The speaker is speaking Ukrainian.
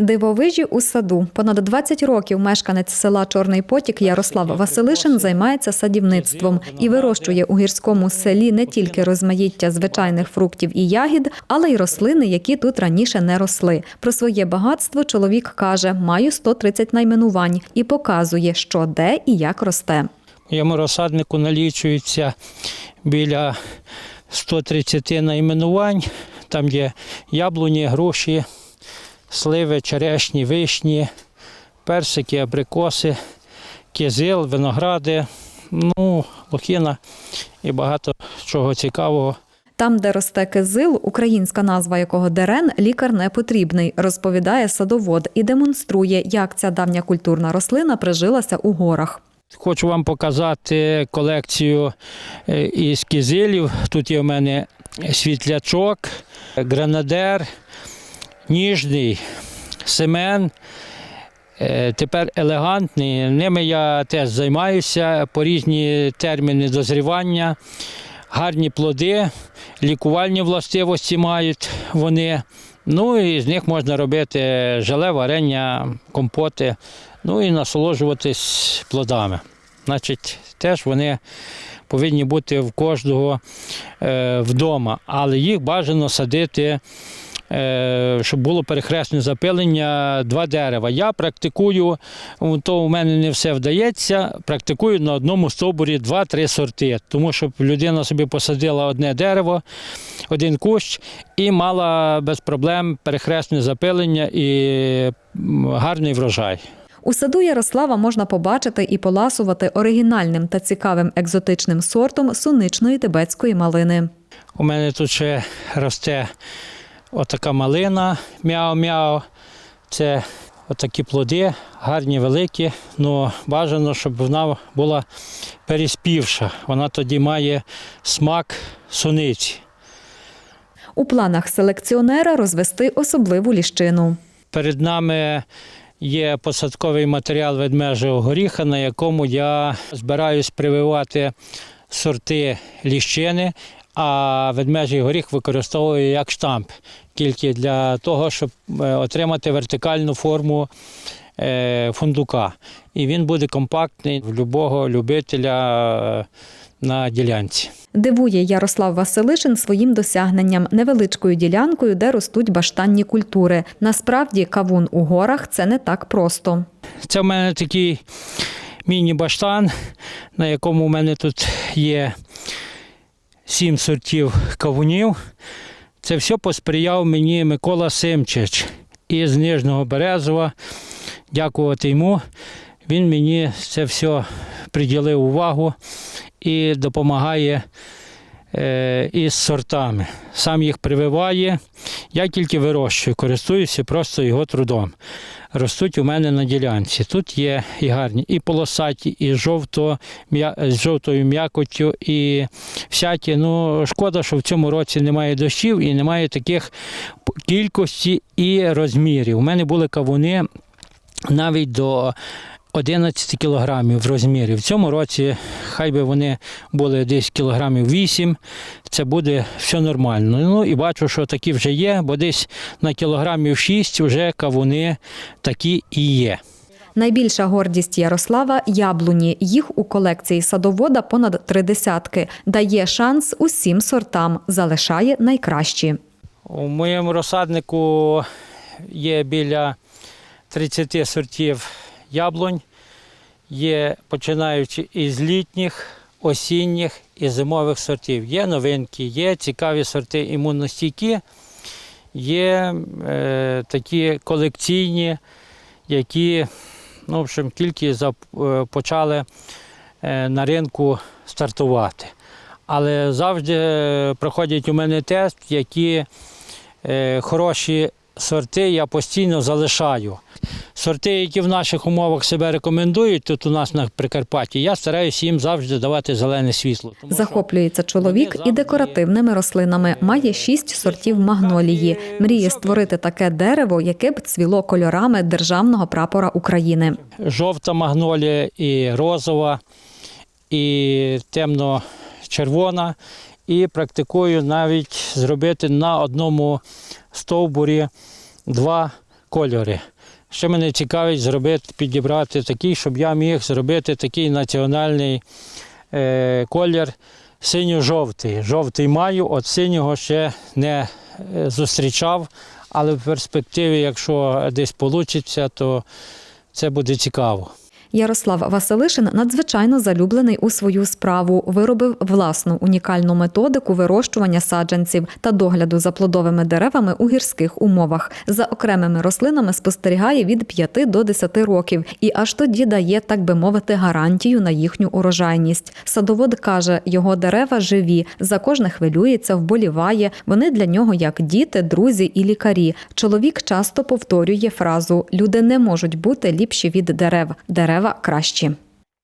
Дивовижі у саду. Понад 20 років мешканець села Чорний Потік Ярослав Василишин займається садівництвом і вирощує у гірському селі не тільки розмаїття звичайних фруктів і ягід, але й рослини, які тут раніше не росли. Про своє багатство чоловік каже: маю 130 найменувань і показує, що де і як росте. Моєму розсаднику налічується біля 130 найменувань. Там є яблуні, груші, сливи, черешні, вишні, персики, абрикоси, кизил, виногради, ну, лохіна і багато чого цікавого. Там, де росте кизил, українська назва якого дерен, лікар не потрібний, розповідає садовод і демонструє, як ця давня культурна рослина прижилася у горах. Хочу вам показати колекцію е, із кизилів. Тут є в мене світлячок, гранадер, ніжний, семен. Е, Тепер елегантний. Ними я теж займаюся по різні терміни дозрівання, гарні плоди, лікувальні властивості мають вони. Ну і з них можна робити желе, варення, компоти, ну і насолоджуватись плодами. Значить, теж вони повинні бути в кожного е, вдома, але їх бажано садити, щоб було перехресне запилення два дерева. Я практикую, то у мене не все вдається, практикую на одному стовбурі два-три сорти, тому щоб людина собі посадила одне дерево, один кущ і мала без проблем перехресне запилення і гарний врожай. У саду Ярослава можна побачити і поласувати оригінальним та цікавим екзотичним сортом суничної тибетської малини. У мене тут ще росте отака малина мяу-мяу. Це отакі плоди, гарні, великі, але бажано, щоб вона була переспівша. Вона тоді має смак суниці. У планах селекціонера розвести особливу ліщину. Перед нами є посадковий матеріал ведмежого горіха, на якому я збираюсь прививати сорти ліщини, а ведмежий горіх використовую як штамп, тільки для того, щоб е, отримати вертикальну форму е, фундука. І він буде компактний в будь-якого любителя е, на ділянці. Дивує Ярослав Василишин своїм досягненням невеличкою ділянкою, де ростуть баштанні культури. Насправді, кавун у горах це не так просто. Це в мене такий міні-баштан, на якому в мене тут є сім сортів кавунів. Це все посприяв мені Микола Симчич із Нижнього Березова. Дякувати йому. Він мені це все приділив увагу і допомагає е, із сортами. Сам їх прививає. Я тільки вирощую, користуюся просто його трудом. Ростуть у мене на ділянці. Тут є і гарні, і полосаті, і жовто, з жовтою м'якоттю, і всякі. Ну, шкода, що в цьому році немає дощів і немає таких кількості і розмірів. У мене були кавуни навіть до 11 кілограмів в розмірі. В цьому році хай би вони були десь кілограмів 8, це буде все нормально. Ну і бачу, що такі вже є, бо десь на кілограмів 6 вже кавуни такі і є. Найбільша гордість Ярослава яблуні. Їх у колекції садовода понад три десятки. Дає шанс усім сортам, залишає найкращі. У моєму розсаднику є біля 30 сортів яблунь, є починаючи із літніх, осінніх і зимових сортів. Є новинки, є цікаві сорти імунностійкі, є е, такі колекційні, які ну, в общем, тільки е, почали е, на ринку стартувати. Але завжди е, проходять у мене тест, які хороші сорти я постійно залишаю. Сорти, які в наших умовах себе рекомендують, тут у нас на Прикарпатті, я стараюся їм завжди давати зелене світло. Тому Захоплюється чоловік і декоративними рослинами. Має шість сортів магнолії. Мріє створити таке дерево, яке б цвіло кольорами державного прапора України. жовта магнолія, і розова, і темно-червона. І практикую навіть зробити на одному стовбурі два кольори. Ще мене цікавить зробити, підібрати такий, щоб я міг зробити такий національний е, колір синьо-жовтий. Жовтий маю, от синього ще не е, зустрічав, але в перспективі, якщо десь вийде, то це буде цікаво. Ярослав Василишин надзвичайно залюблений у свою справу, виробив власну унікальну методику вирощування саджанців та догляду за плодовими деревами у гірських умовах. За окремими рослинами спостерігає від 5 до 10 років і аж тоді дає, так би мовити, гарантію на їхню урожайність. Садовод каже, його дерева живі, за кожне хвилюється, вболіває. Вони для нього як діти, друзі і лікарі. Чоловік часто повторює фразу: люди не можуть бути ліпші від дерев. Дерева кращі.